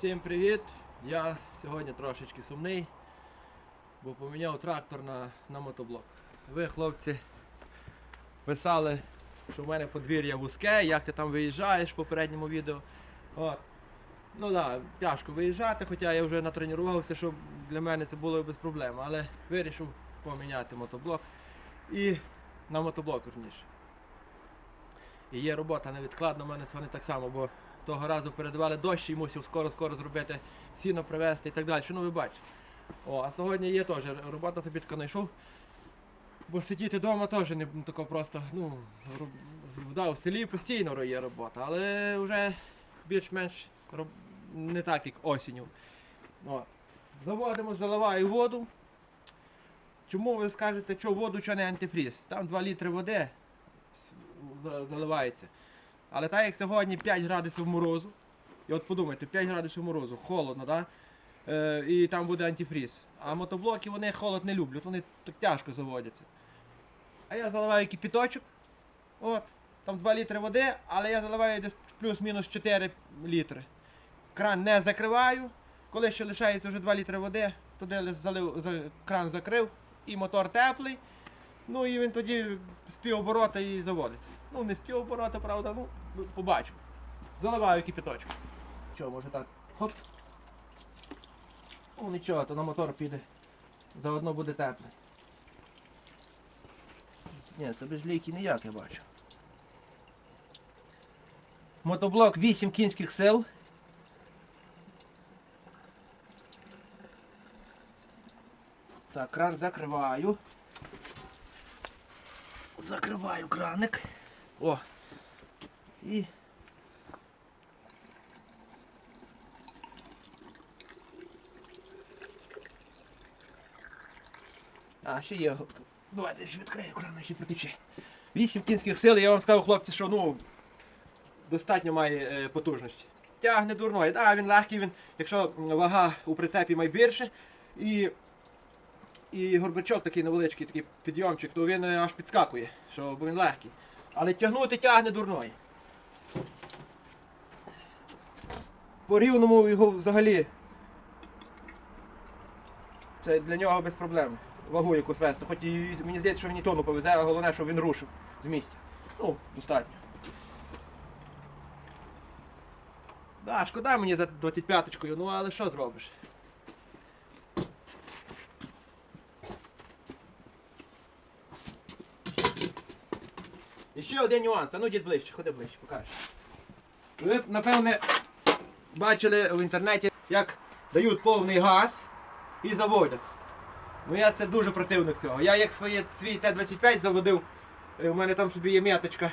Всім привіт! Я сьогодні трошечки сумний, бо поміняв трактор на, на мотоблок. Ви, хлопці, писали, що в мене подвір'я вузьке, як ти там виїжджаєш в попередньому відео. От. Ну так, да, тяжко виїжджати, хоча я вже натренувався, щоб для мене це було без проблем. Але вирішив поміняти мотоблок і на мотоблок верніше. І є робота невідкладна, в мене сьогодні так само, бо того разу передавали дощ і мусив скоро-скоро зробити сіно привезти і так далі. Ну ви бачите. О, а сьогодні є теж робота собі тако знайшов. Бо сидіти вдома теж не тако просто, ну, да, в селі постійно є робота, але вже більш-менш роб- не так, як осінню. О. Заводимо, заливаю воду. Чому ви скажете, що воду, що не антифріз? Там 2 літри води заливається. Але так як сьогодні 5 градусів морозу, і от подумайте, 5 градусів морозу, холодно, да? Е, і там буде антифріз. А мотоблоки вони холод не люблять, вони так тяжко заводяться. А я заливаю кипіточок. От, там 2 літри води, але я заливаю десь плюс-мінус 4 літри. Кран не закриваю. Коли ще лишається вже 2 літри води, туди залив, кран закрив і мотор теплий. Ну і він тоді з півоборота і заводиться. Ну не з правда, ну побачимо. Заливаю кипяточок. Що, може так? Хоп. Ну нічого, то на мотор піде. Заодно буде тепле. Ні, це без лійки ніяк я бачу. Мотоблок 8 кінських сил. Так, кран закриваю. Закриваю краник. О. І. А, ще є. Давайте ще відкрию кран, ще протече. Вісім кінських сил, я вам сказав, хлопці, що ну достатньо має е, потужності. Тягне дурної. Да, він легкий, він, якщо вага у прицепі має більше, і і горбачок такий невеличкий, такий підйомчик, то він е, аж підскакує, що бо він легкий. Але тягнути тягне дурної. По рівному його взагалі. Це для нього без проблем. Вагу якусь вести. Хоч і мені здається, що він і тону повезе, а головне, щоб він рушив з місця. Ну, достатньо. Да, шкода мені за 25-очкою, ну але що зробиш? І ще один нюанс, а ну дід ближче, ходи ближче, покажеш. Ви, б, напевне, бачили в інтернеті, як дають повний газ і заводять. Ну я це дуже противник цього. Я як своє, свій Т-25 заводив, е, у мене там собі є м'яточка,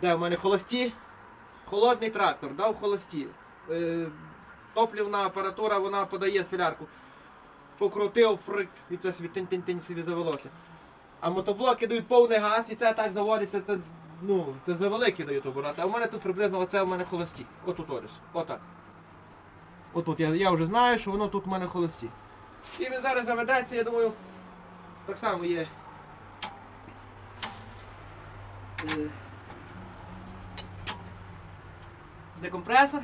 де у мене холості, холодний трактор, дав холості. Е, топлівна апаратура, вона подає селярку. Покрутив, фрик, і це собі тинь-тинь-тинь собі завелося. А мотоблоки дають повний газ і це так заводиться, це, ну, це за великі дають обороти. А у мене тут приблизно оце у мене холості. Отут оріс. Отак. Отут я, я вже знаю, що воно тут у мене холості. І він зараз заведеться, я думаю, так само є. е, Декомпресор.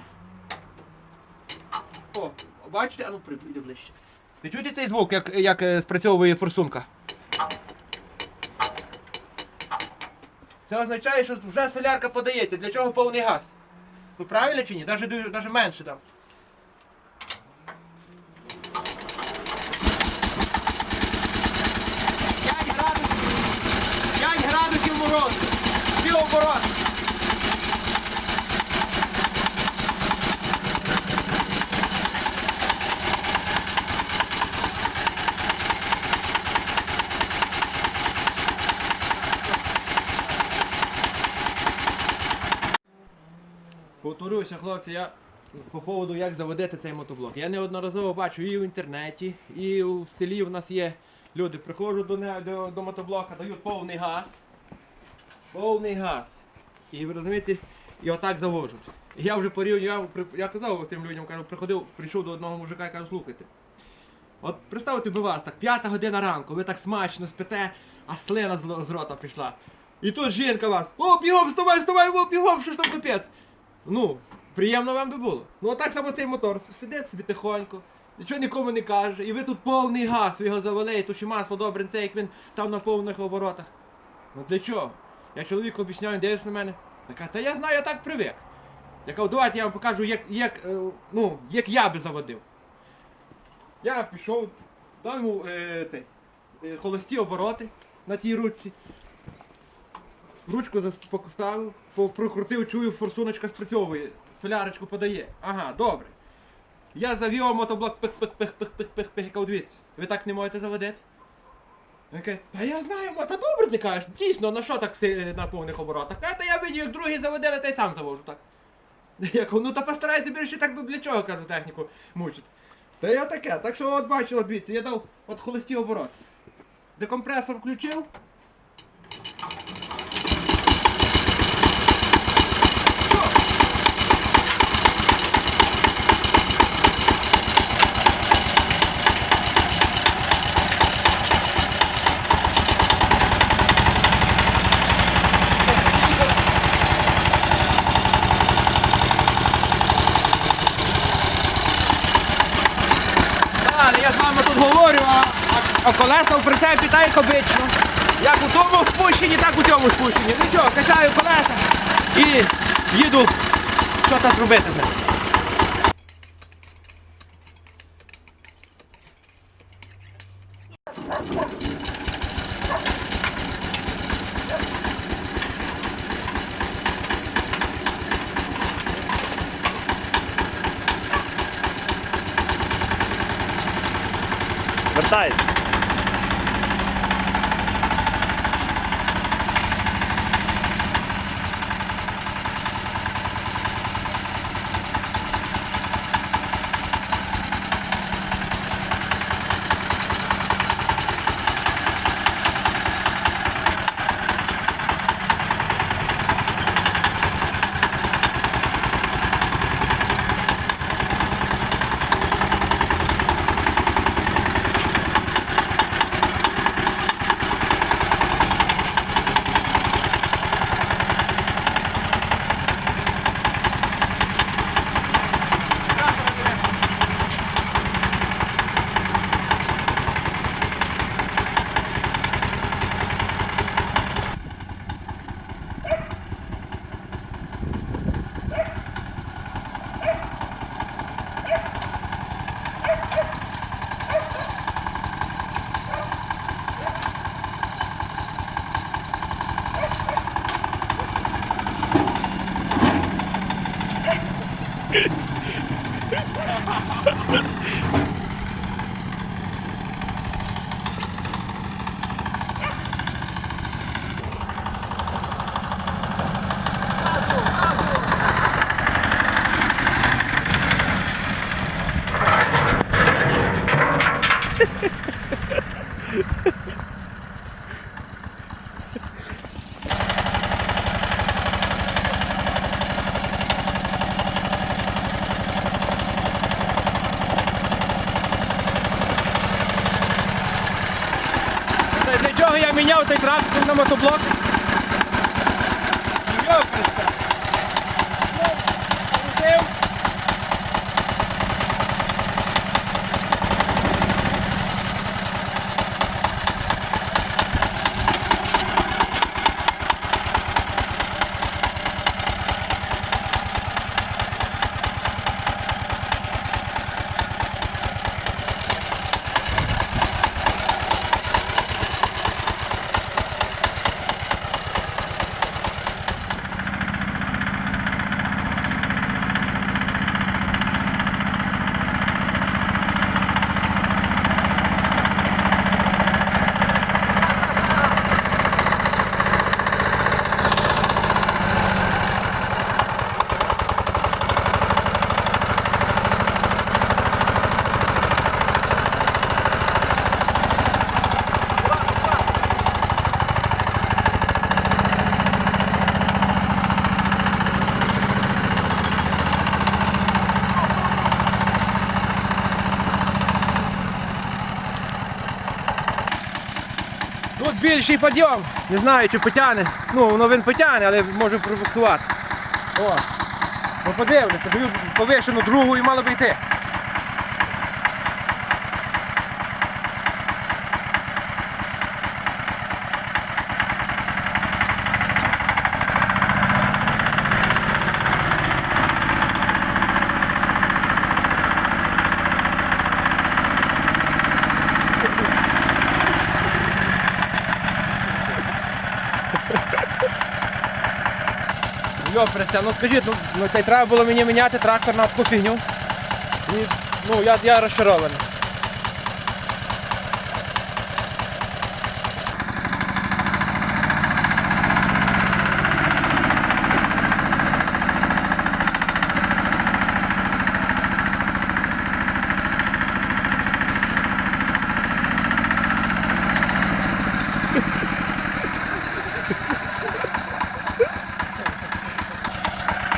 О, бачите, а ну прийде ближче. Ви чуєте цей звук, як, як е, спрацьовує форсунка? Це означає, що вже солярка подається. Для чого повний газ? Ну правильно чи ні? Навіть, навіть менше там. П'ять градусів. 5 градусів морозу. Півоборот. Повторюся, хлопці, я по поводу як заводити цей мотоблок. Я неодноразово бачу і в інтернеті, і в селі в нас є люди, приходжу до, до, до мотоблока, дають повний газ. Повний газ. І ви розумієте, і отак завожуть. І я вже порів, я, я казав цим людям, кажу, приходив, прийшов до одного мужика і кажу, слухайте. От представте би вас, так, п'ята година ранку, ви так смачно спите, а слина з, з рота пішла. І тут жінка вас, о, бігом, вставай, вставай, о, бігом, що ж там капець. Ну, Приємно вам би було. Ну так само цей мотор сидить собі тихонько, нічого нікому не каже, і ви тут повний газ, ви його завалили, тут ще масло добре, це як він там на повних оборотах. Ну для чого? Я чоловіку об'ясняю, він дивиться на мене. Така, та я знаю, я так привик. Я кажу, давайте я вам покажу, як, як, е, ну, як я би заводив. Я пішов, дав йому е, цей, е, холості обороти на тій ручці. Ручку поставив, прокрутив, чую, форсуночка спрацьовує, солярочку подає. Ага, добре. Я завів мотоблок пих пих пих пих пих пих пих кажу, дивіться, ви так не можете заводити? Він каже, та я знаю, та добре ти кажеш, дійсно, на що так си- на повних оборотах? Та я видів, як другі заводили, та й сам завожу так. Я кажу, ну та постарайся більше так, ну для чого, кажу, техніку мучити. Та я таке, так що от бачу, дивіться, я дав от холості обороти. Декомпресор включив. Але я з вами тут говорю, а, а, колеса в прицепі так як обично. Як у тому спущенні, так у цьому спущенні. Ну що, качаю колеса і їду що там зробити з я міняв той трактор на мотоблок? Тут підйом. Не знаю, чи потягне. Ну, воно він потягне, але може пробуксувати. О. Ну повишену другу і мало би йти. Йо, Христя, ну скажіть, ну, ну та й треба було мені міняти трактор на таку фігню. І, ну, я, я розчарований.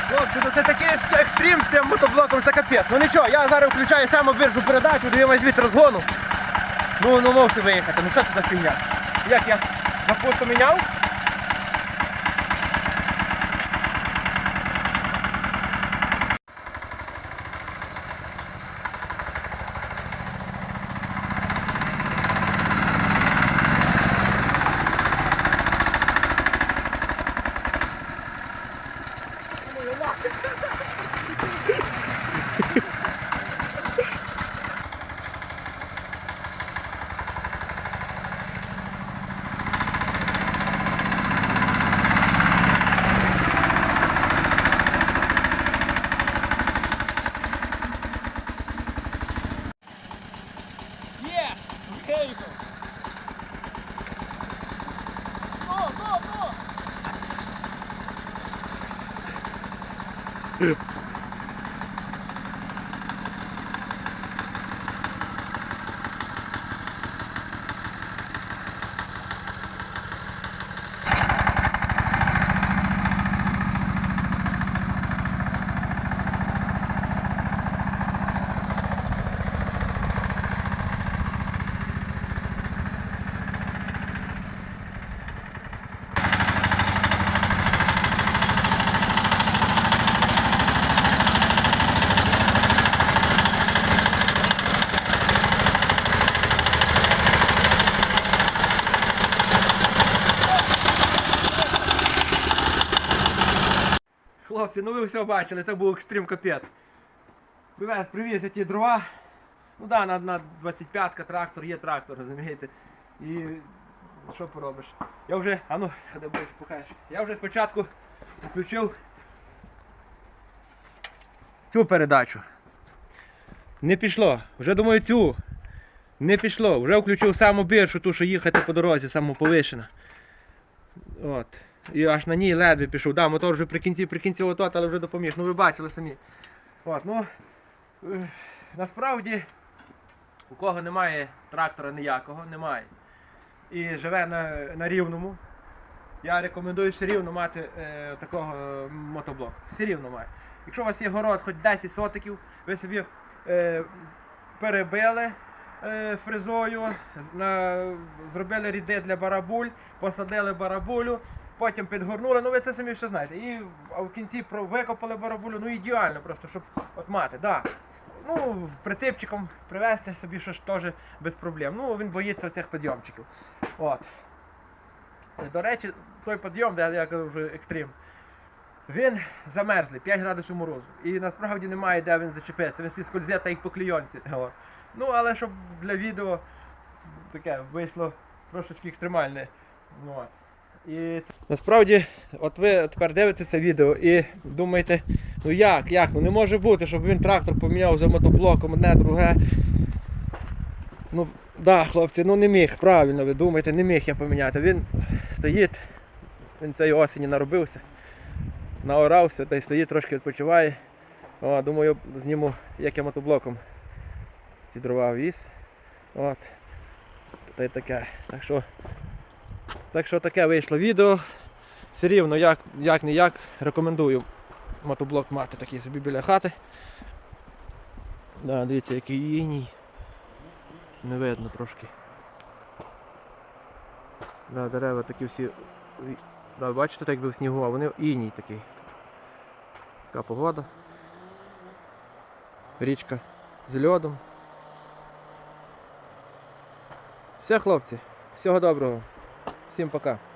Хлопці, ну це екстрім з цим мотоблоком, це капець. Ну нічого, я зараз включаю саму біржу передачу, дивимось від розгону. Ну, ну можете виїхати, ну що це за фігня? Як я запусту міняв? Go, go, Хлопці, ну ви все бачили, це був екстрим капець. Привіз, привіз я ті дрова. Ну да, на, на 25-ка трактор, є трактор, розумієте. І що поробиш? Я вже, а ну, ходи будеш покажеш. Я вже спочатку включив цю передачу. Не пішло. Вже думаю цю. Не пішло. Вже включив саму більшу, ту, що їхати по дорозі, саму повишена. От. І аж на ній ледве пішов. Да, мотор вже при кінці, при кінці отот, але вже допоміг. Ну ви бачили самі. От, ну, е, насправді, у кого немає трактора ніякого, немає. І живе на, на рівному. Я рекомендую все рівно мати е, такого мотоблоку. Все рівно має. Якщо у вас є город хоч 10 сотиків, ви собі е, перебили е, фрезою, на, зробили ріди для барабуль, посадили барабулю, потім підгорнули, ну ви це самі все знаєте. І в кінці викопали барабулю, ну ідеально просто, щоб от мати. Да. Ну, прицепчиком привезти собі щось теж без проблем. Ну, він боїться оцих підйомчиків. От. До речі, той підйом, де я кажу вже екстрім, він замерзлий, 5 градусів морозу. І насправді немає, де він зачепиться. Він співскользе та як по клійонці. Ну, але щоб для відео таке вийшло трошечки екстремальне. От. І. Насправді, от ви тепер дивитеся це відео і думаєте, ну як, як, ну не може бути, щоб він трактор поміняв за мотоблоком одне, друге. Ну, да, хлопці, ну не міг, правильно ви думаєте, не міг я поміняти. Він стоїть, він цієї осені наробився, наорався та й стоїть, трошки відпочиває. О, думаю, зніму, як я мотоблоком ці дрова віз. От. Та й таке. Так що, так що таке вийшло відео. Все рівно, як, як не як, рекомендую мотоблок мати такий собі біля хати. Да, дивіться, який іній. Не видно трошки. Да, дерева такі всі. Да, бачите, так якби в снігу, а вони іній такий. Така погода. Річка з льодом. Все, хлопці, всього доброго. Всім пока.